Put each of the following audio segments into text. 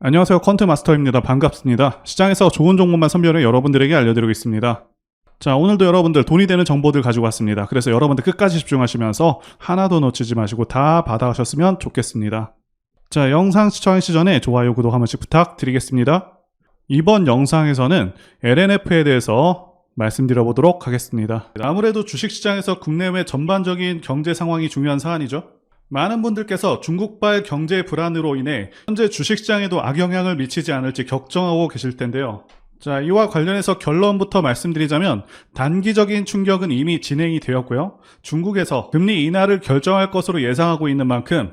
안녕하세요. 컨트 마스터입니다. 반갑습니다. 시장에서 좋은 종목만 선별해 여러분들에게 알려드리고 있습니다. 자, 오늘도 여러분들 돈이 되는 정보들 가지고 왔습니다. 그래서 여러분들 끝까지 집중하시면서 하나도 놓치지 마시고 다 받아가셨으면 좋겠습니다. 자, 영상 시청하시 전에 좋아요, 구독 한 번씩 부탁드리겠습니다. 이번 영상에서는 LNF에 대해서 말씀드려 보도록 하겠습니다. 아무래도 주식시장에서 국내외 전반적인 경제 상황이 중요한 사안이죠. 많은 분들께서 중국발 경제 불안으로 인해 현재 주식시장에도 악영향을 미치지 않을지 걱정하고 계실 텐데요. 자, 이와 관련해서 결론부터 말씀드리자면 단기적인 충격은 이미 진행이 되었고요. 중국에서 금리 인하를 결정할 것으로 예상하고 있는 만큼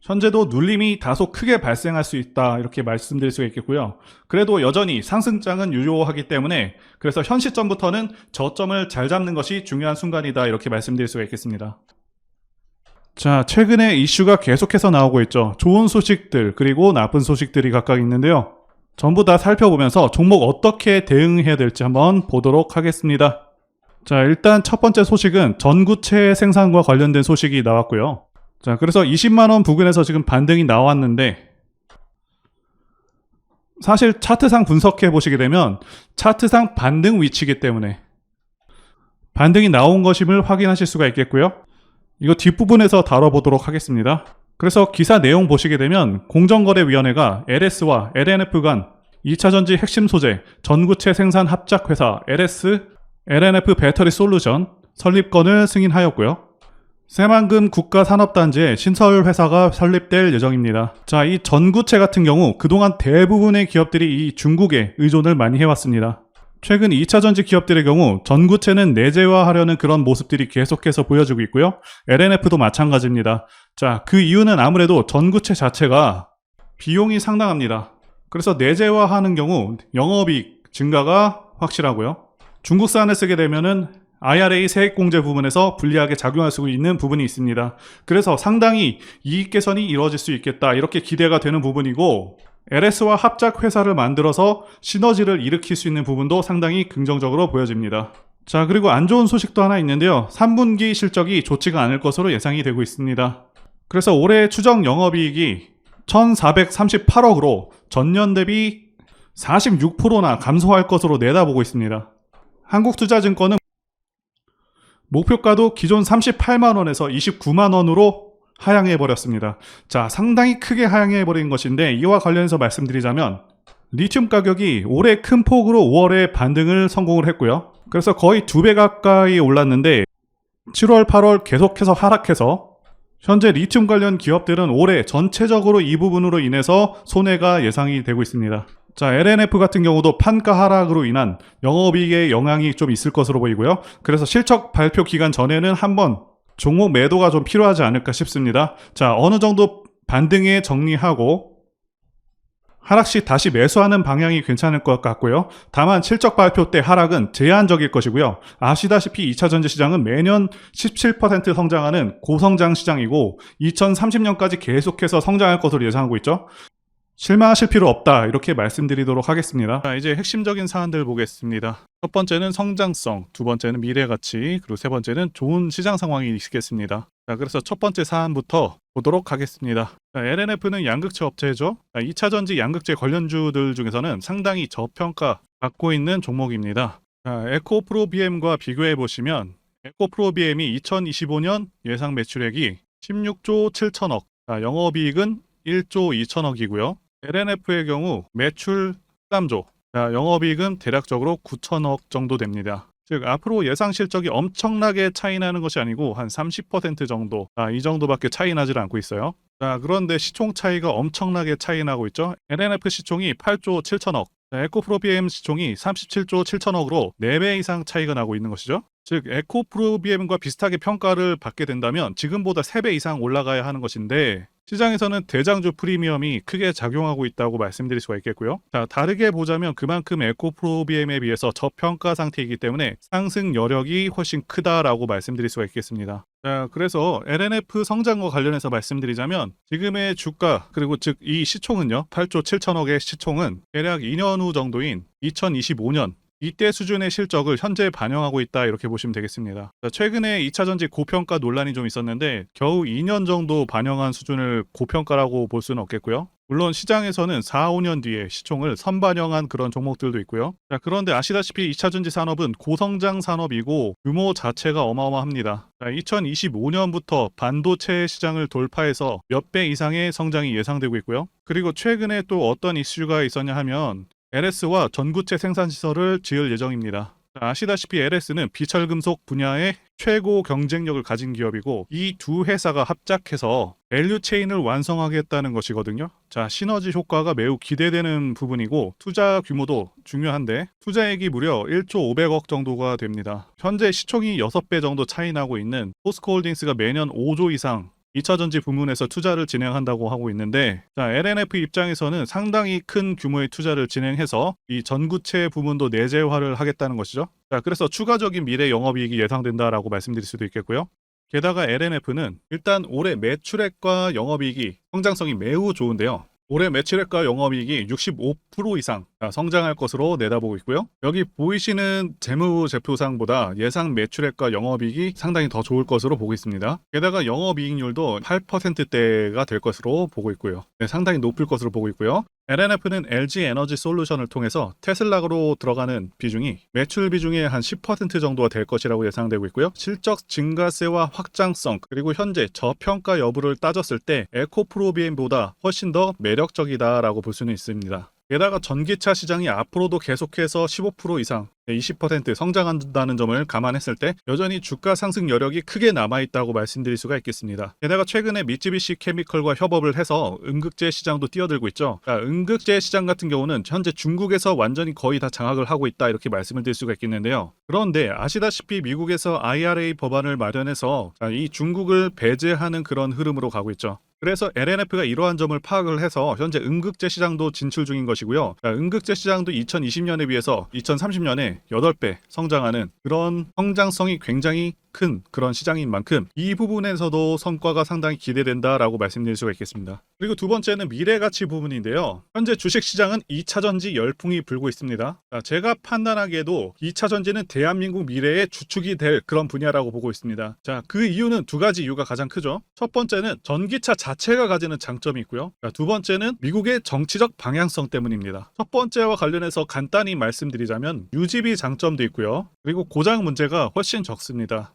현재도 눌림이 다소 크게 발생할 수 있다 이렇게 말씀드릴 수가 있겠고요. 그래도 여전히 상승장은 유효하기 때문에 그래서 현 시점부터는 저점을 잘 잡는 것이 중요한 순간이다 이렇게 말씀드릴 수가 있겠습니다. 자, 최근에 이슈가 계속해서 나오고 있죠. 좋은 소식들 그리고 나쁜 소식들이 각각 있는데요. 전부 다 살펴보면서 종목 어떻게 대응해야 될지 한번 보도록 하겠습니다. 자, 일단 첫 번째 소식은 전구체 생산과 관련된 소식이 나왔고요. 자, 그래서 20만원 부근에서 지금 반등이 나왔는데, 사실 차트상 분석해 보시게 되면 차트상 반등 위치이기 때문에 반등이 나온 것임을 확인하실 수가 있겠고요. 이거 뒷부분에서 다뤄보도록 하겠습니다. 그래서 기사 내용 보시게 되면 공정거래위원회가 LS와 LNF 간 2차전지 핵심 소재 전구체 생산 합작회사 LS, LNF 배터리 솔루션 설립건을 승인하였고요. 새만금 국가산업단지에 신설 회사가 설립될 예정입니다. 자, 이 전구체 같은 경우 그동안 대부분의 기업들이 이 중국에 의존을 많이 해왔습니다. 최근 2차 전지 기업들의 경우 전구체는 내재화하려는 그런 모습들이 계속해서 보여지고 있고요. LNF도 마찬가지입니다. 자, 그 이유는 아무래도 전구체 자체가 비용이 상당합니다. 그래서 내재화하는 경우 영업이익 증가가 확실하고요. 중국산을 쓰게 되면은 IRA 세액공제 부분에서 불리하게 작용할 수 있는 부분이 있습니다. 그래서 상당히 이익 개선이 이루어질 수 있겠다 이렇게 기대가 되는 부분이고 LS와 합작 회사를 만들어서 시너지를 일으킬 수 있는 부분도 상당히 긍정적으로 보여집니다. 자 그리고 안 좋은 소식도 하나 있는데요. 3분기 실적이 좋지가 않을 것으로 예상이 되고 있습니다. 그래서 올해 추정 영업이익이 1438억으로 전년 대비 46%나 감소할 것으로 내다보고 있습니다. 한국투자증권은 목표가도 기존 38만 원에서 29만 원으로 하향해 버렸습니다. 자, 상당히 크게 하향해 버린 것인데 이와 관련해서 말씀드리자면 리튬 가격이 올해 큰 폭으로 5월에 반등을 성공을 했고요. 그래서 거의 두 배 가까이 올랐는데 7월, 8월 계속해서 하락해서 현재 리튬 관련 기업들은 올해 전체적으로 이 부분으로 인해서 손해가 예상이 되고 있습니다. 자, LNF 같은 경우도 판가 하락으로 인한 영업이익에 영향이 좀 있을 것으로 보이고요. 그래서 실적 발표 기간 전에는 한번 종목 매도가 좀 필요하지 않을까 싶습니다. 자, 어느 정도 반등에 정리하고 하락 시 다시 매수하는 방향이 괜찮을 것 같고요. 다만 실적 발표 때 하락은 제한적일 것이고요. 아시다시피 2차 전지 시장은 매년 17% 성장하는 고성장 시장이고 2030년까지 계속해서 성장할 것으로 예상하고 있죠. 실망하실 필요 없다 이렇게 말씀드리도록 하겠습니다. 자, 이제 핵심적인 사안들 보겠습니다. 첫 번째는 성장성, 두 번째는 미래 가치, 그리고 세 번째는 좋은 시장 상황이 있겠습니다. 자, 그래서 첫 번째 사안부터 보도록 하겠습니다. 자, LNF는 양극재 업체죠. 자, 2차 전지 양극재 관련주들 중에서는 상당히 저평가 받고 있는 종목입니다. 자, 에코프로 BM과 비교해 보시면 에코프로 BM이 2025년 예상 매출액이 16조 7천억, 자, 영업이익은 1조 2천억이고요. LNF의 경우 매출 13조, 자, 영업이익은 대략적으로 9천억 정도 됩니다. 즉 앞으로 예상 실적이 엄청나게 차이 나는 것이 아니고 한 30% 정도, 아, 이 정도밖에 차이 나질 않고 있어요. 자, 그런데 시총 차이가 엄청나게 차이 나고 있죠. LNF 시총이 8조 7천억, 에코프로비엠 시총이 37조 7천억으로 4배 이상 차이가 나고 있는 것이죠. 즉 에코프로비엠과 비슷하게 평가를 받게 된다면 지금보다 3배 이상 올라가야 하는 것인데 시장에서는 대장주 프리미엄이 크게 작용하고 있다고 말씀드릴 수가 있겠고요. 자, 다르게 보자면 그만큼 에코프로비엠에 비해서 저평가 상태이기 때문에 상승 여력이 훨씬 크다라고 말씀드릴 수가 있겠습니다. 자, 그래서 LNF 성장과 관련해서 말씀드리자면 지금의 주가 그리고 즉 이 시총은요. 8조 7천억의 시총은 대략 2년 후 정도인 2025년 이때 수준의 실적을 현재 반영하고 있다 이렇게 보시면 되겠습니다. 자, 최근에 2차 전지 고평가 논란이 좀 있었는데 겨우 2년 정도 반영한 수준을 고평가라고 볼 수는 없겠고요. 물론 시장에서는 4, 5년 뒤에 시총을 선반영한 그런 종목들도 있고요. 자, 그런데 아시다시피 2차 전지 산업은 고성장 산업이고 규모 자체가 어마어마합니다. 자, 2025년부터 반도체 시장을 돌파해서 몇 배 이상의 성장이 예상되고 있고요. 그리고 최근에 또 어떤 이슈가 있었냐 하면 LS와 전구체 생산 시설을 지을 예정입니다. 아시다시피 LS는 비철금속 분야의 최고 경쟁력을 가진 기업이고 이 두 회사가 합작해서 밸류 체인을 완성하겠다는 것이거든요. 자, 시너지 효과가 매우 기대되는 부분이고 투자 규모도 중요한데 투자액이 무려 1조 500억 정도가 됩니다. 현재 시총이 6배 정도 차이 나고 있는 포스코홀딩스가 매년 5조 이상 2차 전지 부문에서 투자를 진행한다고 하고 있는데 자, LNF 입장에서는 상당히 큰 규모의 투자를 진행해서 이 전구체 부문도 내재화를 하겠다는 것이죠. 자, 그래서 추가적인 미래 영업이익이 예상된다라고 말씀드릴 수도 있겠고요. 게다가 LNF는 일단 올해 매출액과 영업이익이 성장성이 매우 좋은데요. 올해 매출액과 영업이익이 65% 이상 성장할 것으로 내다보고 있고요. 여기 보이시는 재무제표상보다 예상 매출액과 영업이익이 상당히 더 좋을 것으로 보고 있습니다. 게다가 영업이익률도 8%대가 될 것으로 보고 있고요. 네, 상당히 높을 것으로 보고 있고요. LNF는 LG 에너지 솔루션을 통해서 테슬라로 들어가는 비중이 매출 비중의 한 10% 정도가 될 것이라고 예상되고 있고요. 실적 증가세와 확장성 그리고 현재 저평가 여부를 따졌을 때 에코프로비엠보다 훨씬 더 매력적이다라고 볼 수는 있습니다. 게다가 전기차 시장이 앞으로도 계속해서 15% 이상 20% 성장한다는 점을 감안했을 때 여전히 주가 상승 여력이 크게 남아있다고 말씀드릴 수가 있겠습니다. 게다가 최근에 미쯔비시 케미컬과 협업을 해서 음극재 시장도 뛰어들고 있죠. 자, 음극재 시장 같은 경우는 현재 중국에서 완전히 거의 다 장악을 하고 있다 이렇게 말씀을 드릴 수가 있겠는데요. 그런데 아시다시피 미국에서 IRA 법안을 마련해서 이 중국을 배제하는 그런 흐름으로 가고 있죠. 그래서 LNF가 이러한 점을 파악을 해서 현재 음극재 시장도 진출 중인 것이고요. 음극재 시장도 2020년에 비해서 2030년에 8배 성장하는 그런 성장성이 굉장히 큰 그런 시장인 만큼 이 부분에서도 성과가 상당히 기대된다라고 말씀드릴 수가 있겠습니다. 그리고 두 번째는 미래 가치 부분인데요. 현재 주식 시장은 2차 전지 열풍이 불고 있습니다. 자, 제가 판단하기에도 2차 전지는 대한민국 미래의 주축이 될 그런 분야라고 보고 있습니다. 자, 그 이유는 두 가지 이유가 가장 크죠. 첫 번째는 전기차 자체가 가지는 장점이 있고요. 자, 두 번째는 미국의 정치적 방향성 때문입니다. 첫 번째와 관련해서 간단히 말씀드리자면 유지비 장점도 있고요. 그리고 고장 문제가 훨씬 적습니다.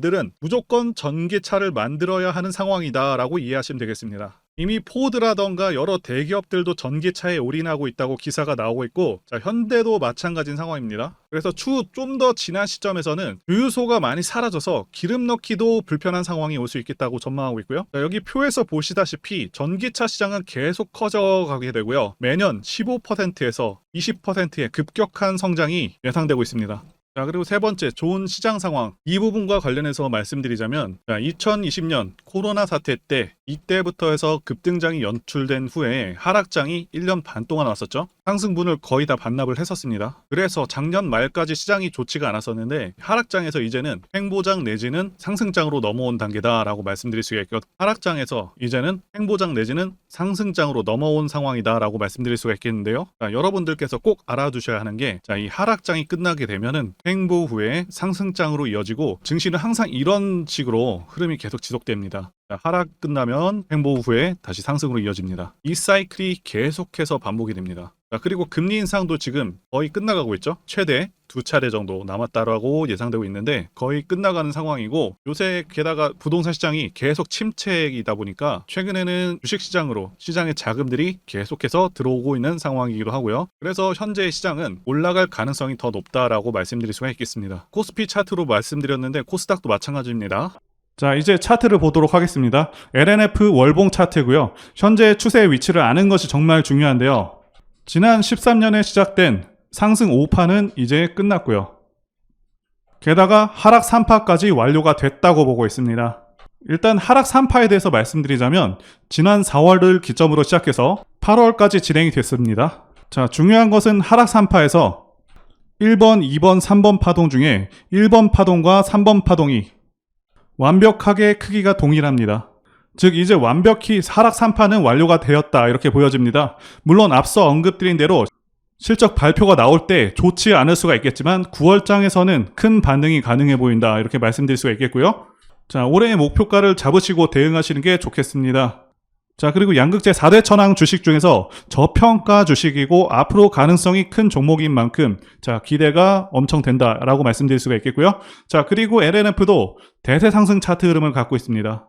들은 무조건 전기차를 만들어야 하는 상황이다라고 이해하시면 되겠습니다. 이미 포드라던가 여러 대기업들도 전기차에 올인하고 있다고 기사가 나오고 있고 자, 현대도 마찬가지인 상황입니다. 그래서 추후 좀 더 지난 시점에서는 유유소가 많이 사라져서 기름 넣기도 불편한 상황이 올 수 있겠다고 전망하고 있고요. 자, 여기 표에서 보시다시피 전기차 시장은 계속 커져가게 되고요. 매년 15%에서 20%의 급격한 성장이 예상되고 있습니다. 자, 그리고 세 번째, 좋은 시장 상황. 이 부분과 관련해서 말씀드리자면, 자, 2020년 코로나 사태 때, 이때부터 해서 급등장이 연출된 후에 하락장이 1년 반 동안 왔었죠. 상승분을 거의 다 반납을 했었습니다. 그래서 작년 말까지 시장이 좋지가 않았었는데, 하락장에서 이제는 횡보장 내지는 상승장으로 넘어온 단계다라고 말씀드릴 수가 있고, 하락장에서 이제는 횡보장 내지는 상승장으로 넘어온 상황이다라고 말씀드릴 수가 있겠는데요. 자, 여러분들께서 꼭 알아두셔야 하는 게, 자, 이 하락장이 끝나게 되면은 횡보 후에 상승장으로 이어지고 증시는 항상 이런 식으로 흐름이 계속 지속됩니다. 자, 하락 끝나면 횡보 후에 다시 상승으로 이어집니다. 이 사이클이 계속해서 반복이 됩니다. 자, 그리고 금리 인상도 지금 거의 끝나가고 있죠. 최대 두 차례 정도 남았다라고 예상되고 있는데 거의 끝나가는 상황이고 요새 게다가 부동산 시장이 계속 침체이다 보니까 최근에는 주식 시장으로 시장의 자금들이 계속해서 들어오고 있는 상황이기도 하고요. 그래서 현재 시장은 올라갈 가능성이 더 높다라고 말씀드릴 수가 있겠습니다. 코스피 차트로 말씀드렸는데 코스닥도 마찬가지입니다. 자, 이제 차트를 보도록 하겠습니다. LNF 월봉 차트고요. 현재 추세의 위치를 아는 것이 정말 중요한데요. 지난 13년에 시작된 상승 5파는 이제 끝났고요. 게다가 하락 3파까지 완료가 됐다고 보고 있습니다. 일단 하락 3파에 대해서 말씀드리자면 지난 4월을 기점으로 시작해서 8월까지 진행이 됐습니다. 자, 중요한 것은 하락 3파에서 1번, 2번, 3번 파동 중에 1번 파동과 3번 파동이 완벽하게 크기가 동일합니다. 즉 이제 완벽히 하락 3파는 완료가 되었다 이렇게 보여집니다. 물론 앞서 언급드린 대로 실적 발표가 나올 때 좋지 않을 수가 있겠지만 9월장에서는 큰 반등이 가능해 보인다 이렇게 말씀드릴 수가 있겠고요. 자 올해의 목표가를 잡으시고 대응하시는 게 좋겠습니다. 자 그리고 양극재 4대 천왕 주식 중에서 저평가 주식이고 앞으로 가능성이 큰 종목인 만큼 자 기대가 엄청 된다라고 말씀드릴 수가 있겠고요. 자 그리고 LNF도 대세 상승 차트 흐름을 갖고 있습니다.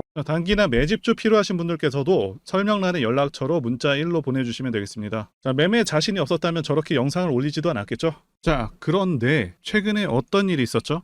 단기나 매집주 필요하신 분들께서도 설명란에 연락처로 문자 1로 보내주시면 되겠습니다. 자 매매 자신이 없었다면 저렇게 영상을 올리지도 않았겠죠. 자 그런데 최근에 어떤 일이 있었죠?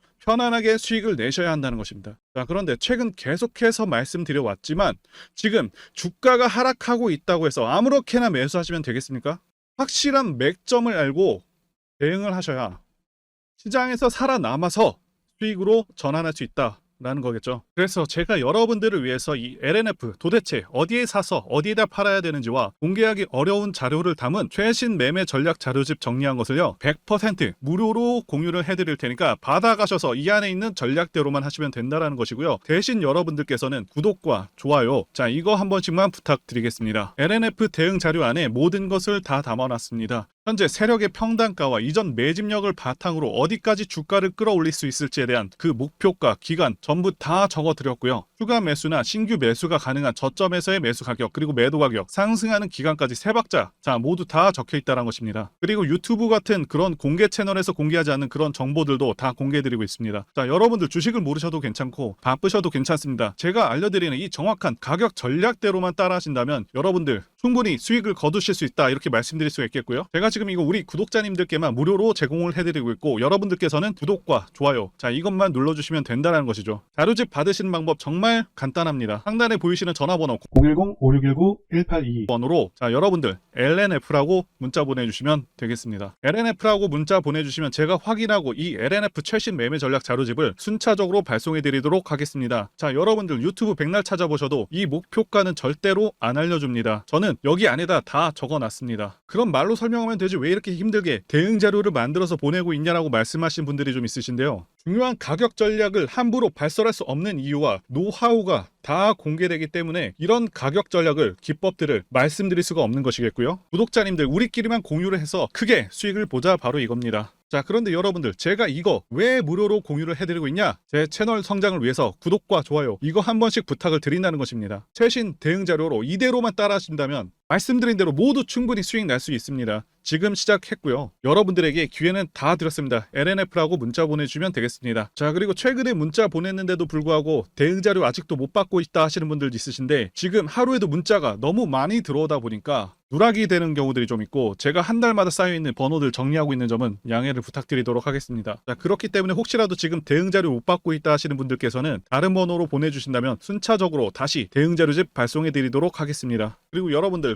편안하게 수익을 내셔야 한다는 것입니다. 자, 그런데 최근 계속해서 말씀드려 왔지만 지금 주가가 하락하고 있다고 해서 아무렇게나 매수하시면 되겠습니까? 확실한 맥점을 알고 대응을 하셔야 시장에서 살아남아서 수익으로 전환할 수 있다. 라는 거겠죠. 그래서 제가 여러분들을 위해서 이 LNF 도대체 어디에 사서 어디에다 팔아야 되는지와 공개하기 어려운 자료를 담은 최신 매매 전략 자료집 정리한 것을요 100% 무료로 공유를 해드릴 테니까 받아가셔서 이 안에 있는 전략대로만 하시면 된다라는 것이고요. 대신 여러분들께서는 구독과 좋아요 자 이거 한 번씩만 부탁드리겠습니다. LNF 대응 자료 안에 모든 것을 다 담아놨습니다. 현재 세력의 평단가와 이전 매집력을 바탕으로 어디까지 주가를 끌어올릴 수 있을지에 대한 그 목표가, 기간 전부 다 적어드렸고요. 추가 매수나 신규 매수가 가능한 저점에서의 매수 가격 그리고 매도 가격, 상승하는 기간까지 세 박자 자 모두 다 적혀 있다는 것입니다. 그리고 유튜브 같은 그런 공개 채널에서 공개하지 않는 그런 정보들도 다 공개해드리고 있습니다. 자 여러분들 주식을 모르셔도 괜찮고 바쁘셔도 괜찮습니다. 제가 알려드리는 이 정확한 가격 전략대로만 따라 하신다면 여러분들 충분히 수익을 거두실 수 있다 이렇게 말씀드릴 수 있겠고요. 제가 지금 이거 우리 구독자님들께만 무료로 제공을 해드리고 있고 여러분들께서는 구독과 좋아요 자 이것만 눌러주시면 된다는 것이죠. 자료집 받으시는 방법 정말 간단합니다. 상단에 보이시는 전화번호 010-5619-1822 번호로 자 여러분들 LNF라고 문자 보내주시면 되겠습니다. LNF라고 문자 보내주시면 제가 확인하고 이 LNF 최신 매매 전략 자료집을 순차적으로 발송해드리도록 하겠습니다. 자 여러분들 유튜브 백날 찾아보셔도 이 목표가는 절대로 안 알려줍니다. 저는 여기 안에다 다 적어놨습니다. 그런 말로 설명하면 되지 왜 이렇게 힘들게 대응 자료를 만들어서 보내고 있냐라고 말씀하신 분들이 좀 있으신데요. 중요한 가격 전략을 함부로 발설할 수 없는 이유와 노하우가 다 공개되기 때문에 이런 가격 전략을 기법들을 말씀드릴 수가 없는 것이겠고요. 구독자님들 우리끼리만 공유를 해서 크게 수익을 보자 바로 이겁니다. 자 그런데 여러분들 제가 이거 왜 무료로 공유를 해드리고 있냐? 제 채널 성장을 위해서 구독과 좋아요 이거 한 번씩 부탁을 드린다는 것입니다. 최신 대응 자료로 이대로만 따라 하신다면 말씀드린 대로 모두 충분히 수익 날 수 있습니다 지금 시작했고요 여러분들에게 기회는 다 드렸습니다 LNF라고 문자 보내주시면 되겠습니다 자 그리고 최근에 문자 보냈는데도 불구하고 대응 자료 아직도 못 받고 있다 하시는 분들 있으신데 지금 하루에도 문자가 너무 많이 들어오다 보니까 누락이 되는 경우들이 좀 있고 제가 한 달마다 쌓여 있는 번호들 정리하고 있는 점은 양해를 부탁드리도록 하겠습니다. 자, 그렇기 때문에 혹시라도 지금 대응 자료 못 받고 있다 하시는 분들께서는 다른 번호로 보내주신다면 순차적으로 다시 대응 자료집 발송해 드리도록 하겠습니다. 그리고 여러분들